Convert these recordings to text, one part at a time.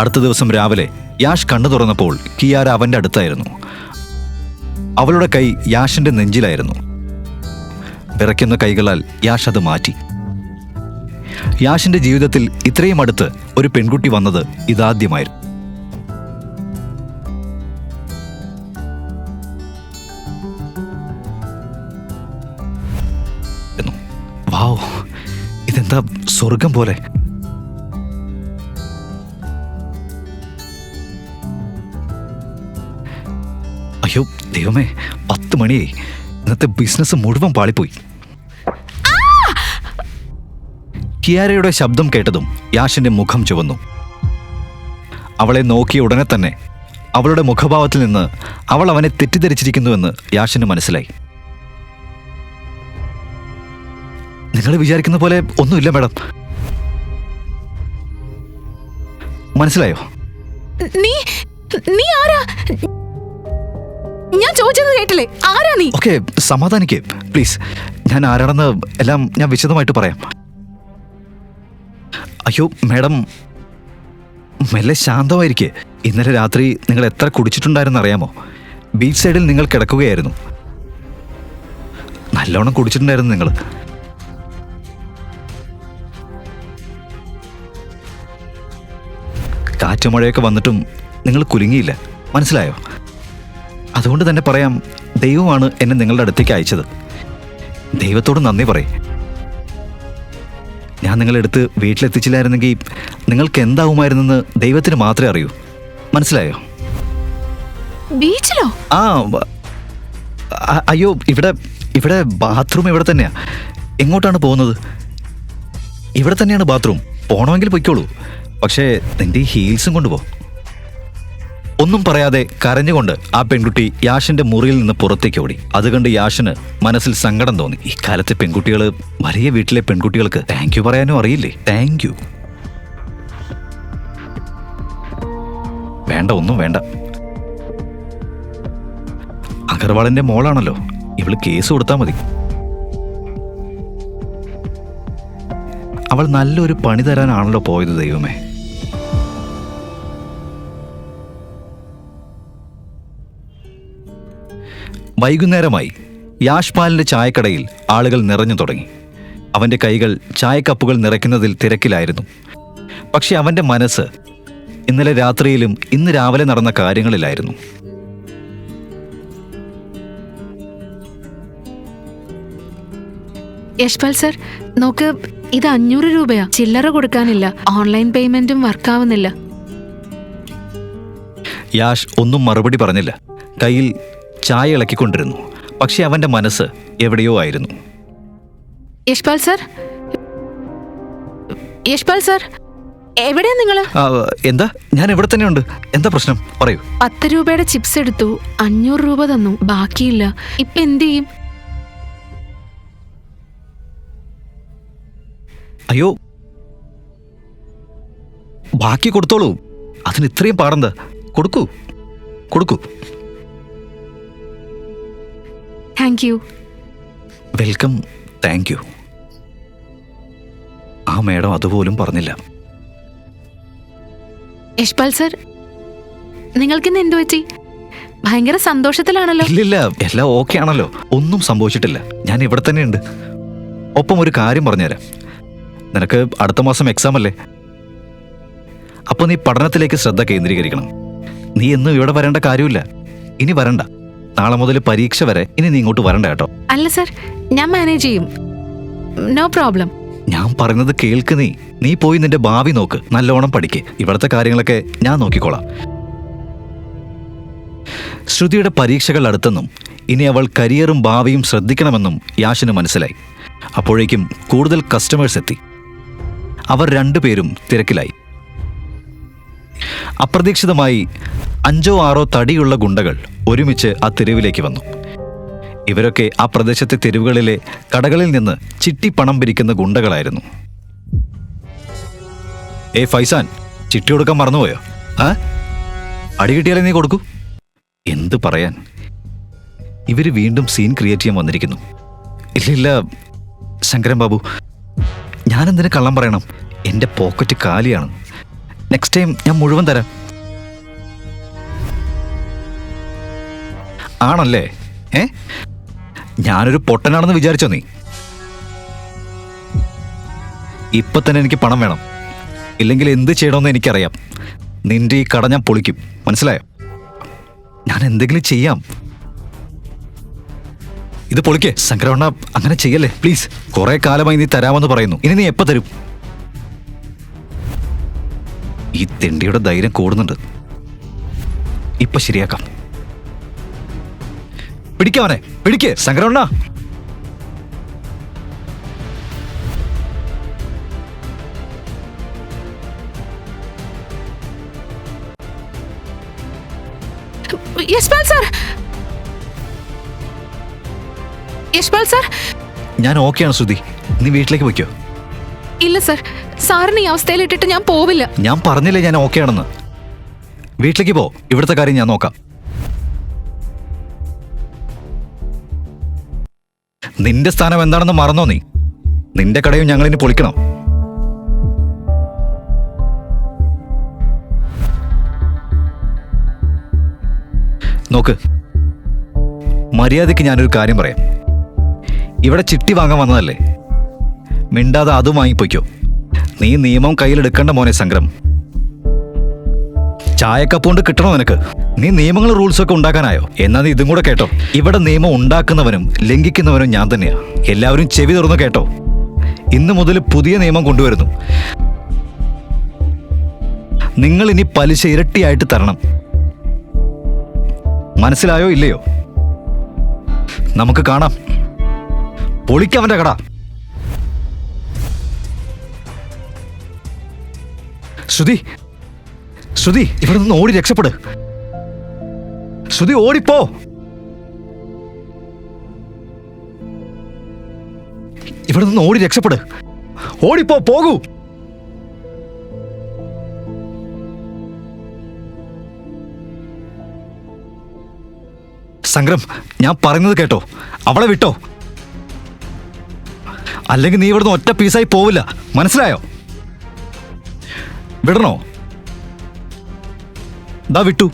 അടുത്ത ദിവസം രാവിലെ യാഷ് കണ്ണു തുറന്നപ്പോൾ കിയാര അവന്റെ അടുത്തായിരുന്നു. അവളുടെ കൈ യാഷിന്റെ നെഞ്ചിലായിരുന്നു. വിറയ്ക്കുന്ന കൈകളാൽ യാഷ് അത് മാറ്റി. യാഷിന്റെ ജീവിതത്തിൽ ഇത്രയും അടുത്ത് ഒരു പെൺകുട്ടി വന്നത് ഇതാദ്യമായിരുന്നു. വാവ് സ്വർഗം പോലെ? ദൈവമേ പത്ത് മണിയായി. ഇന്നത്തെ ബിസിനസ് മുഴുവൻ പാളിപ്പോയി. കിയാരയുടെ ശബ്ദം കേട്ടതും യാഷിന്റെ മുഖം ചുവന്നു. അവളെ നോക്കിയ ഉടനെ തന്നെ അവളുടെ മുഖഭാവത്തിൽ നിന്ന് അവൾ അവനെ തെറ്റിദ്ധരിച്ചിരിക്കുന്നുവെന്ന് യാഷിന് മനസ്സിലായി. നിങ്ങൾ വിചാരിക്കുന്ന പോലെ ഒന്നുമില്ല മാഡം. മനസ്സിലായോ? നീ നീ ആരാ? ഞാൻ ചോദിച്ചത് കേട്ടില്ലേ? ആരാ നീ? ഓക്കെ സമാധാനിക്കേ. പ്ലീസ് ഞാൻ ആരാണെന്ന് എല്ലാം ഞാൻ വിശദമായിട്ട് പറയാം. അയ്യോ മാഡം മെല്ലെ ശാന്തമായിരിക്കെ. ഇന്നലെ രാത്രി നിങ്ങൾ എത്ര കുടിച്ചിട്ടുണ്ടായിരുന്നു അറിയാമോ? ബീച്ച് സൈഡിൽ നിങ്ങൾ കിടക്കുകയായിരുന്നു. നല്ലോണം കുടിച്ചിട്ടുണ്ടായിരുന്നു നിങ്ങൾ. കാറ്റുമഴയൊക്കെ വന്നിട്ടും നിങ്ങൾ കുലുങ്ങിയില്ല. മനസ്സിലായോ? അതുകൊണ്ട് തന്നെ പറയാം ദൈവമാണ് എന്നെ നിങ്ങളുടെ അടുത്തേക്ക് അയച്ചത്. ദൈവത്തോട് നന്ദി പറയും. ഞാൻ നിങ്ങളെടുത്ത് വീട്ടിലെത്തിച്ചില്ലായിരുന്നെങ്കിൽ നിങ്ങൾക്ക് എന്താവുമായിരുന്നെന്ന് ദൈവത്തിന് മാത്രമേ അറിയൂ. മനസ്സിലായോ? ബീച്ചിലോ? ആ അയ്യോ ഇവിടെ ഇവിടെ ബാത്റൂം ഇവിടെ തന്നെയാ. എങ്ങോട്ടാണ് പോകുന്നത്? ഇവിടെ തന്നെയാണ് ബാത്റൂം. പോണമെങ്കിൽ പൊയ്ക്കോളൂ. പക്ഷേ നിന്റെ ഹീൽസും കൊണ്ടുപോ. ഒന്നും പറയാതെ കരഞ്ഞുകൊണ്ട് ആ പെൺകുട്ടി യാഷിന്റെ മുറിയിൽ നിന്ന് പുറത്തേക്ക് ഓടി. അത് കണ്ട് യാഷിന് മനസ്സിൽ സങ്കടം തോന്നി. ഇക്കാലത്തെ പെൺകുട്ടികൾ വലിയ വീട്ടിലെ പെൺകുട്ടികൾക്ക് താങ്ക് യു പറയാനും അറിയില്ലേ? താങ്ക് യു വേണ്ട ഒന്നും വേണ്ട. അഗർവാളിന്റെ മോളാണല്ലോ. ഇവൾ കേസ് കൊടുത്താൽ മതി. അവൾ നല്ലൊരു പണി തരാനാണല്ലോ പോയത് ദൈവമേ. വൈകുന്നേരമായി യാഷ്പാലിന്റെ ചായക്കടയിൽ ആളുകൾ നിറഞ്ഞു തുടങ്ങി. അവന്റെ കൈകൾ ചായക്കപ്പുകൾ നിറയ്ക്കുന്നതിൽ തിരക്കിലായിരുന്നു. പക്ഷെ അവന്റെ മനസ്സ് ഇന്നലെ രാത്രിയിലും ഇന്ന് രാവിലെ നടന്ന കാര്യങ്ങളിലായിരുന്നു. യശ്പാൽ സർ നോക്ക് ഇത് അഞ്ഞൂറ് രൂപയാ. ചില്ലറ കൊടുക്കാനില്ല. ഓൺലൈൻ പേയ്മെന്റും വർക്കാവുന്നില്ല. യാഷ് ഒന്നും മറുപടി പറഞ്ഞില്ല. കയ്യിൽ ചായ ഇളക്കിക്കൊണ്ടിരുന്നു. പക്ഷെ അവന്റെ മനസ്സ് എവിടെയോ ആയിരുന്നു. യശ്പാൽ സർ? യശ്പാൽ സർ എവിടെയാ നിങ്ങൾ? ആ, എന്താ? ഞാൻ ഇവിടെ തന്നെയുണ്ട്. എന്താ പ്രശ്നം? പറയൂ. പത്ത് രൂപയുടെ ചിപ്സ് എടുത്തു അഞ്ഞൂറ് രൂപ തന്നു. ബാക്കിയില്ല. ഇപ്പൊ എന്ത് ചെയ്യും? അയ്യോ. ബാക്കി കൊടുത്തോളൂ. അതിന് ഇത്രയും പാടെന്താ? കൊടുക്കൂ. കൊടുക്കൂ. Thank you welcome thank you ആ മേഡം അതുപോലും പറഞ്ഞില്ല. യശ്പാൽ സർ നിങ്ങൾക്കിന്ന് എന്തു പറ്റി? ഭയങ്കര സന്തോഷത്തിലാണല്ലോ. ഇല്ലില്ല എല്ലാം ഓക്കെ ആണല്ലോ. ഒന്നും സംഭവിച്ചിട്ടില്ല. ഞാൻ ഇവിടെ തന്നെ ഉണ്ട് ഒപ്പം ഒരു കാര്യം പറഞ്ഞുതരാം. നിനക്ക് അടുത്ത മാസം എക്സാം അല്ലേ? അപ്പൊ നീ പഠനത്തിലേക്ക് ശ്രദ്ധ കേന്ദ്രീകരിക്കണം. നീ എന്നും ഇവിടെ വരേണ്ട കാര്യമില്ല. ഇനി വരണ്ട. നാളെ മുതൽ പരീക്ഷ വരെ ഇനി നീ ഇങ്ങോട്ട് വരണ്ട കേട്ടോ. അല്ല സർ ഞാൻ മാനേജ് ചെയ്യും. നോ പ്രോബ്ലം ഞാൻ പറയുന്നത് കേൾക്ക് നീ. നീ പോയി നിന്റെ ഭാവി നോക്ക്. നല്ലോണം പഠിക്ക്. ഇവിടുത്തെ കാര്യങ്ങളൊക്കെ ഞാൻ നോക്കിക്കോളാം. ശ്രുതിയുടെ പരീക്ഷകൾ അടുത്തെന്നും ഇനി അവൾ കരിയറും ഭാവിയും ശ്രദ്ധിക്കണമെന്നും യാഷിന് മനസ്സിലായി. അപ്പോഴേക്കും കൂടുതൽ കസ്റ്റമേഴ്സ് എത്തി. അവർ രണ്ടുപേരും തിരക്കിലായി. അപ്രതീക്ഷിതമായി അഞ്ചോ ആറോ തടിയുള്ള ഗുണ്ടകൾ ഒരുമിച്ച് ആ തെരുവിലേക്ക് വന്നു. ഇവരൊക്കെ ആ പ്രദേശത്തെ തെരുവുകളിലെ കടകളിൽ നിന്ന് ചിട്ടി പണം പിരിക്കുന്ന ഗുണ്ടകളായിരുന്നു. ഏ ഫൈസാൻ ചിട്ടി കൊടുക്കാൻ മറന്നുപോയോ? ആ? അടി കിട്ടിയാലേ നീ കൊടുക്കൂ. എന്ത് പറയാൻ? ഇവർ വീണ്ടും സീൻ ക്രിയേറ്റ് ചെയ്യാൻ വന്നിരിക്കുന്നു. ഇല്ലില്ല ശങ്കരൻ ബാബു ഞാനെന്തിനു കള്ളം പറയണം? എന്റെ പോക്കറ്റ് കാലിയാണ്. നെക്സ്റ്റ് ടൈം ഞാൻ മുഴുവൻ തരാം. ആണല്ലേ? ഏ? ഞാനൊരു പൊട്ടനാണെന്ന് വിചാരിച്ചോ നീ? ഇപ്പൊ തന്നെ എനിക്ക് പണം വേണം. ഇല്ലെങ്കിൽ എന്ത് ചെയ്യണമെന്ന് എനിക്കറിയാം. നിന്റെ ഈ കട ഞാൻ പൊളിക്കും. മനസ്സിലായോ? ഞാൻ എന്തെങ്കിലും ചെയ്യാം. ഇത് പൊളിക്കേ. ശങ്കരവണ്ണ അങ്ങനെ ചെയ്യല്ലേ? പ്ലീസ്. കുറെ കാലമായി നീ തരാമെന്ന് പറയുന്നു. ഇനി നീ എപ്പോ തരും? ഈ തെണ്ടിയുടെ ധൈര്യം കൂടുന്നുണ്ട്. ഇപ്പൊ ശരിയാക്കാം. പിടിക്കവനെ പിടിക്ക്. ശങ്കരണ്ണ യശ്പാൽ സാർ. യശ്പാൽ സാർ. ഞാൻ ഓക്കെയാണ് ശ്രുതി. നീ വീട്ടിലേക്ക് പോയിക്കോ. ഇല്ല സർ. സാറിന് ഈ അവസ്ഥയിൽ ഇട്ടിട്ട് ഞാൻ പോവില്ല. ഞാൻ പറഞ്ഞില്ലേ ഞാൻ ഓക്കെയാണെന്ന് വീട്ടിലേക്ക് പോ. ഇവിടുത്തെ കാര്യം ഞാൻ നോക്കാം. നിന്റെ സ്ഥാനം എന്താണെന്ന് മറന്നോ നീ? നിന്റെ കടയും ഞങ്ങളിനി പൊളിക്കണം. നോക്ക് മര്യാദയ്ക്ക് ഞാനൊരു കാര്യം പറയാം. ഇവിടെ ചിട്ടി വാങ്ങാൻ വന്നതല്ലേ? മിണ്ടാതെ അതും വാങ്ങിപ്പോയ്ക്കോ നീ നിയമം കയ്യിലെടുക്കേണ്ട മോനെ സംഗ്രഹം ചായക്കപ്പ് കൊണ്ട് കിട്ടണോ നിനക്ക്? നീ നിയമങ്ങളും റൂൾസും ഒക്കെ ഉണ്ടാക്കാനായോ? എന്നാ നീ ഇതും കൂടെ കേട്ടോ. ഇവിടെ നിയമം ഉണ്ടാക്കുന്നവനും ലംഘിക്കുന്നവനും ഞാൻ തന്നെയാ. എല്ലാവരും ചെവി തുറന്നു കേട്ടോ. ഇന്ന് മുതൽ പുതിയ നിയമം കൊണ്ടുവരുന്നു. നിങ്ങൾ ഇനി പലിശ ഇരട്ടിയായിട്ട് തരണം. മനസ്സിലായോ ഇല്ലയോ? നമുക്ക് കാണാം. പൊളിക്കവന്റെ കട. ശ്രുതി ശ്രുതി ഇവിടെ നിന്ന് ഓടി രക്ഷപ്പെട്. ശ്രുതി ഓടിപ്പോ. ഇവിടെ നിന്ന് ഓടി രക്ഷപ്പെട്. ഓടിപ്പോ പോകൂ. സംഗ്രം ഞാൻ പറയുന്നത് കേട്ടോ. അവളെ വിട്ടോ. അല്ലെങ്കിൽ നീ ഇവിടുന്ന് ഒറ്റ പീസായി പോവില്ല. മനസ്സിലായോ? വിടണോ? ദാ വിട്ടു.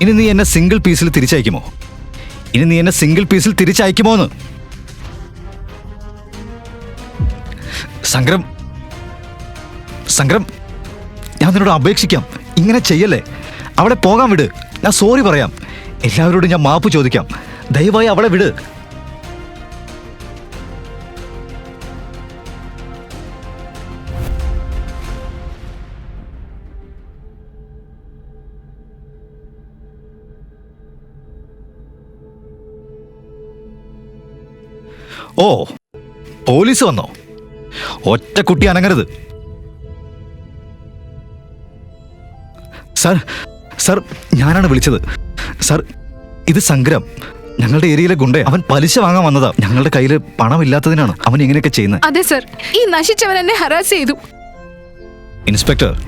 ഇനി നീ എന്നെ സിംഗിൾ പീസിൽ തിരിച്ചയക്കുമോ? ഇനി നീ എന്നെ സിംഗിൾ പീസിൽ തിരിച്ചയക്കുമോന്ന്? സംഗ്രം സംഗ്രം ഞാൻ നിന്നോട് അപേക്ഷിക്കാം. ഇങ്ങനെ ചെയ്യല്ലേ? അവിടെ പോകാൻ വിട്. ഞാൻ സോറി പറയാം. എല്ലാവരോടും ഞാൻ മാപ്പ് ചോദിക്കാം. ദയവായി അവളെ വിട്. ഓ പോലീസ് വന്നോ? ഒറ്റ കുട്ടി അനങ്ങരുത്. സാർ സാർ ഞാനാണ് വിളിച്ചത്. സാർ ഇത് സംഗ്രം. ഞങ്ങളുടെ ഏരിയയിലെ ഗുണ്ടെ അവൻ പലിശ വാങ്ങാൻ വന്നതാ. ഞങ്ങളുടെ കയ്യിൽ പണമില്ലാത്തതിനാണ് അവൻ ഇങ്ങനെയൊക്കെ ചെയ്യുന്നത്. അതെ സർ. ഈ നശിച്ചവൻ എന്നെ ഹറാസ് ചെയ്തു. ഇൻസ്പെക്ടർ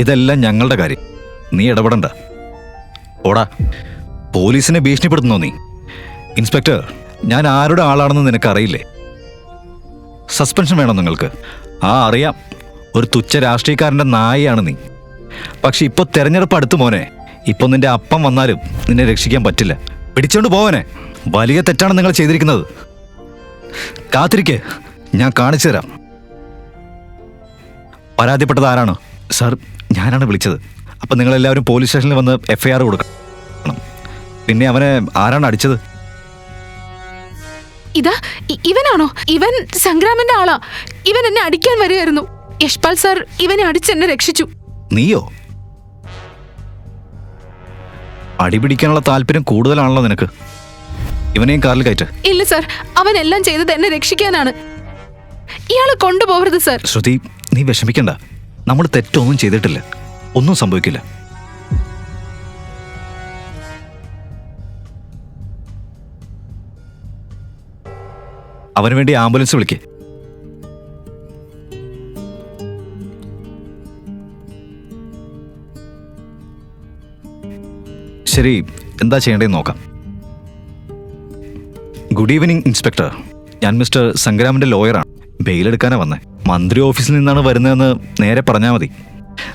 ഇതെല്ലാം ഞങ്ങളുടെ കാര്യം. നീ ഇടപെടണ്ട. ഓടാ. പോലീസിനെ ഭീഷണിപ്പെടുത്തുന്നോ നീ? ഇൻസ്പെക്ടർ ഞാൻ ആരുടെ ആളാണെന്ന് നിനക്കറിയില്ലേ? സസ്പെൻഷൻ വേണം നിങ്ങൾക്ക്. ആ അറിയാം. ഒരു തുച്ഛ രാഷ്ട്രീയക്കാരന്റെ നായയാണ് നീ. പക്ഷെ ഇപ്പോൾ തെരഞ്ഞെടുപ്പ് അടുത്ത് മോനെ. ഇപ്പം നിന്റെ അപ്പം വന്നാലും നിന്നെ രക്ഷിക്കാൻ പറ്റില്ല. പിടിച്ചോണ്ട് പോവനെ വലിയ തെറ്റാണ് നിങ്ങൾ ചെയ്തിരിക്കുന്നത്. കാത്തിരിക്കെ. ഞാൻ കാണിച്ചു തരാം. പരാതിപ്പെട്ടത് ആരാണ്? സാർ ഞാനാണ് വിളിച്ചത്. അപ്പം നിങ്ങളെല്ലാവരും പോലീസ് സ്റ്റേഷനിൽ വന്ന് എഫ്ഐആർ കൊടുക്കണം. പിന്നെ അവനെ ആരാണ് അടിച്ചത്? ഇതാ ഇവനാണോ? ഇവൻ സംഗ്രാമിന്റെ ആളാ. ഇവൻ എന്നെ അടിക്കാൻ വരികയായിരുന്നു. യശ്പാൽ സാർ ഇവനെ അടിച്ച് എന്നെ രക്ഷിച്ചു. നീയോ? അടിപിടിക്കാനുള്ള താല്പര്യം കൂടുതലാണല്ലോ നിനക്ക്. ഇവനെയും കാറിൽ കയറ്റ്. ഇല്ല സാർ അവൻ എല്ലാം ചെയ്തത് എന്നെ രക്ഷിക്കാനാണ്. ഇയാളെ കൊണ്ടുപോകരുത് സാർ. ശ്രുതി നീ വിഷമിക്കണ്ട. നമ്മൾ തെറ്റൊന്നും ചെയ്തിട്ടില്ല. ഒന്നും സംഭവിക്കില്ല. അവന് വേണ്ടി ആംബുലൻസ് വിളിക്കേ. ശരി എന്താ ചെയ്യേണ്ടതെന്ന് നോക്കാം. Good evening inspector. ഞാൻ മിസ്റ്റർ സംഗ്രാമിന്റെ ലോയറാണ്. ബെയിലെടുക്കാനാ വന്നത് മന്ത്രി ഓഫീസിൽ നിന്നാണ് വരുന്നതെന്ന് നേരെ പറഞ്ഞാൽ മതി.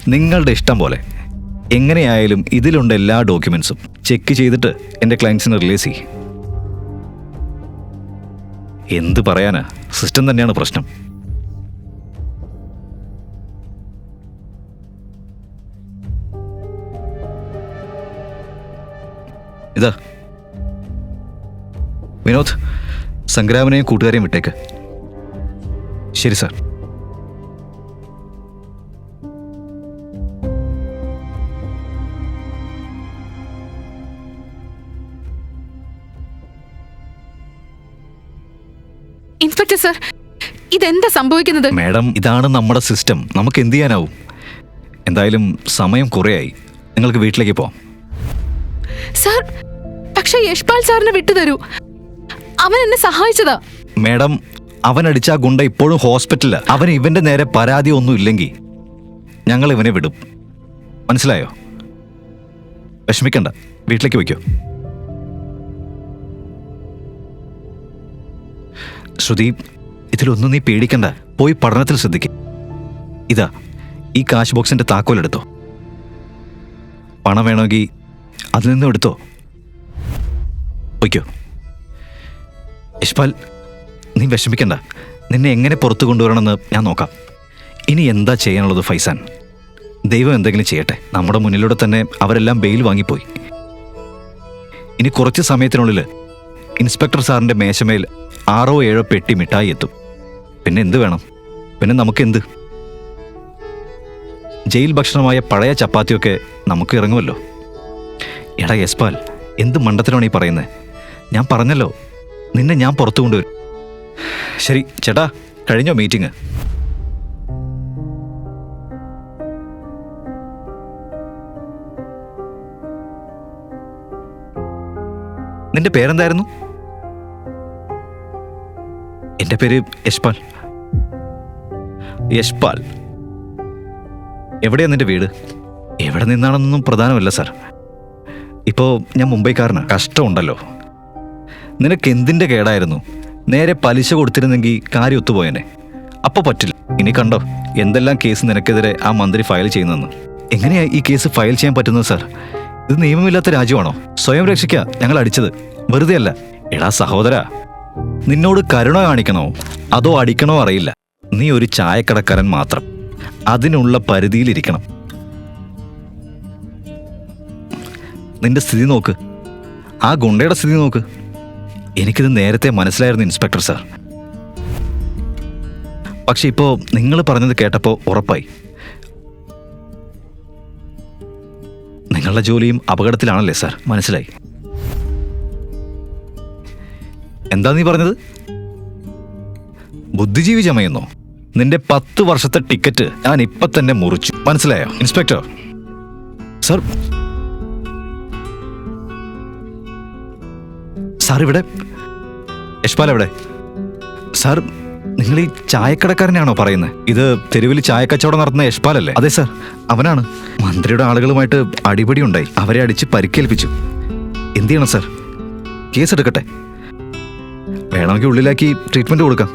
നിങ്ങളുടെ ഇഷ്ടം പോലെ. എങ്ങനെയായാലും ഇതിലുണ്ട് എല്ലാ ഡോക്യുമെന്റ്സും. ചെക്ക് ചെയ്തിട്ട് എന്റെ ക്ലയൻസിന് റിലീസ് ചെയ്യും. എന്ത് പറയാനാ? സിസ്റ്റം തന്നെയാണ് പ്രശ്നം. ഇതാ. വിനോദ് സംഗ്രാമിനെയും കൂട്ടുകാരെയും വിട്ടേക്ക്. ശരി സാർ. സർ ഇതെന്താ സംഭവിക്കുന്നത്? മാഡം ഇതാണ് നമ്മുടെ സിസ്റ്റം. നമുക്ക് എന്ത് ചെയ്യാനാവും? എന്തായാലും സമയം കുറേയായി. നിങ്ങൾക്ക് വീട്ടിലേക്ക് പോവാം. സർ പക്ഷേ യശ്പാൽ സാറിനെ വിട്ടുതരൂ. അവൻ എന്നെ സഹായിച്ചതാ. മാഡം അവൻ അടിച്ച ആ ഗുണ്ട ഇപ്പോഴും ഹോസ്പിറ്റലില്ല അവൻ ഇവന്റെ നേരെ പരാതി ഒന്നും ഇല്ലെങ്കിൽ ഞങ്ങൾ ഇവനെ വിടും. മനസ്സിലായോ? വിഷമിക്കണ്ട. വീട്ടിലേക്ക് വയ്ക്കോ ശ്രുതി ഇതിലൊന്നും നീ പേടിക്കണ്ട. പോയി പഠനത്തിൽ ശ്രദ്ധിക്കും. ഇതാ ഈ കാശ് ബോക്സിന്റെ താക്കോലെടുത്തോ. പണം വേണമെങ്കിൽ അതിൽ നിന്നും എടുത്തോ. വയ്ക്കോ യശ്പാൽ നീ വിഷമിക്കണ്ട. നിന്നെ എങ്ങനെ പുറത്തു കൊണ്ടുവരണമെന്ന് ഞാൻ നോക്കാം. ഇനി എന്താ ചെയ്യാനുള്ളത് ഫൈസാൻ? ദൈവം എന്തെങ്കിലും ചെയ്യട്ടെ. നമ്മുടെ മുന്നിലൂടെ തന്നെ അവരെല്ലാം ബെയിൽ വാങ്ങിപ്പോയി. ഇനി കുറച്ച് സമയത്തിനുള്ളിൽ ഇൻസ്പെക്ടർ സാറിന്റെ മേശമേൽ ആറോ ഏഴോ പെട്ടി മിഠായി എത്തും. പിന്നെ എന്ത് വേണം? പിന്നെ നമുക്ക് എന്ത് ജയിൽ ഭക്ഷണമായ പഴയ ചപ്പാത്തിയൊക്കെ നമുക്ക് ഇറങ്ങുമല്ലോ. എടാ യസ്പാൽ എന്ത് മണ്ടത്തിലാണ് ഈ പറയുന്നത് ഞാൻ പറഞ്ഞല്ലോ നിന്നെ ഞാൻ പുറത്തു കൊണ്ടുവരും. ശരി ചേട്ടാ കഴിഞ്ഞോ മീറ്റിംഗ്? നിന്റെ പേരെന്തായിരുന്നു? എന്റെ പേര് യശ്പാൽ. യശ്പാൽ. എവിടെയാണ് നിന്റെ വീട്? എവിടെ നിന്നാണെന്നൊന്നും പ്രധാനമല്ല സാർ. ഇപ്പോ ഞാൻ മുംബൈക്കാരനാ. കഷ്ടമുണ്ടല്ലോ. നിനക്ക് എന്തിന്റെ കേടായിരുന്നു? നേരെ പലിശ കൊടുത്തിരുന്നെങ്കിൽ കാര്യം ഒത്തുപോയനെ. അപ്പൊ പറ്റില്ല. ഇനി കണ്ടോ എന്തെല്ലാം കേസ് നിനക്കെതിരെ ആ മന്ത്രി ഫയൽ ചെയ്യുന്നതെന്ന് എങ്ങനെയാ ഈ കേസ് ഫയൽ ചെയ്യാൻ പറ്റുന്നത് സാർ? ഇത് നിയമമില്ലാത്ത രാജ്യമാണോ? സ്വയം രക്ഷിക്കുക ഞങ്ങൾ അടിച്ചത് വെറുതെ അല്ല എടാ സഹോദര. നിന്നോട് കരുണ കാണിക്കണോ? അതോ അടിക്കണോ അറിയില്ല. നീ ഒരു ചായക്കടക്കാരൻ മാത്രം. അതിനുള്ള പരിധിയിലിരിക്കണം. നിന്റെ സ്ഥിതി നോക്ക്. ആ ഗുണ്ടയുടെ സ്ഥിതി നോക്ക്. എനിക്കിത് നേരത്തെ മനസ്സിലായിരുന്നു ഇൻസ്പെക്ടർ സാർ. പക്ഷെ ഇപ്പോ നിങ്ങൾ പറഞ്ഞത് കേട്ടപ്പോൾ ഉറപ്പായി. നിങ്ങളുടെ ജോലിയും അപകടത്തിലാണല്ലേ സാർ? മനസ്സിലായി. എന്താ നീ പറഞ്ഞത്? ബുദ്ധിജീവി ചമയുന്നോ. നിന്റെ പത്ത് വർഷത്തെ ടിക്കറ്റ് ഞാൻ ഇപ്പൊ തന്നെ മുറിച്ചു. മനസ്സിലായോ? ഇൻസ്പെക്ടർ. സർ. സാർ ഇവിടെ. യശ്പാൽ എവിടെ? സാർ നിങ്ങൾ ഈ ചായക്കടക്കാരനാണോ പറയുന്നത് ഇത് തെരുവിൽ ചായക്കച്ചവടം നടത്തുന്ന യശ്പാൽ അല്ലേ? അതെ സാർ. അവനാണ്. മന്ത്രിയുടെ ആളുകളുമായിട്ട് അടിപിടി ഉണ്ടായി. അവരെ അടിച്ച് പരിക്കേൽപ്പിച്ചു. എന്ത് ചെയ്യണം സാർ? കേസ് എടുക്കട്ടെ വേണമെങ്കിൽ ഉള്ളിലാക്കി ട്രീറ്റ്മെന്റ് കൊടുക്കാം.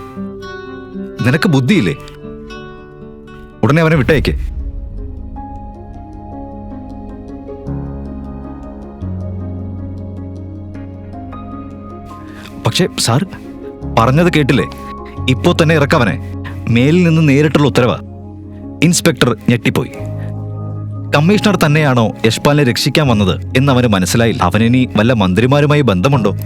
നിനക്ക് ബുദ്ധിയില്ലേ? ഉടനെ അവനെ വിട്ടയക്കേ. പക്ഷേ സാർ പറഞ്ഞത് കേട്ടില്ലേ? ഇപ്പോ തന്നെ ഇറക്കവനെ മേലിൽ നിന്ന് നേരിട്ടുള്ള ഉത്തരവാ. ഇൻസ്പെക്ടർ ഞെട്ടിപ്പോയി. കമ്മീഷണർ തന്നെയാണോ യശ്പാലിനെ രക്ഷിക്കാൻ വന്നത് എന്നവന് മനസ്സിലായില്ല. അവനിനി വല്ല മന്ത്രിമാരുമായി ബന്ധമുണ്ടോ?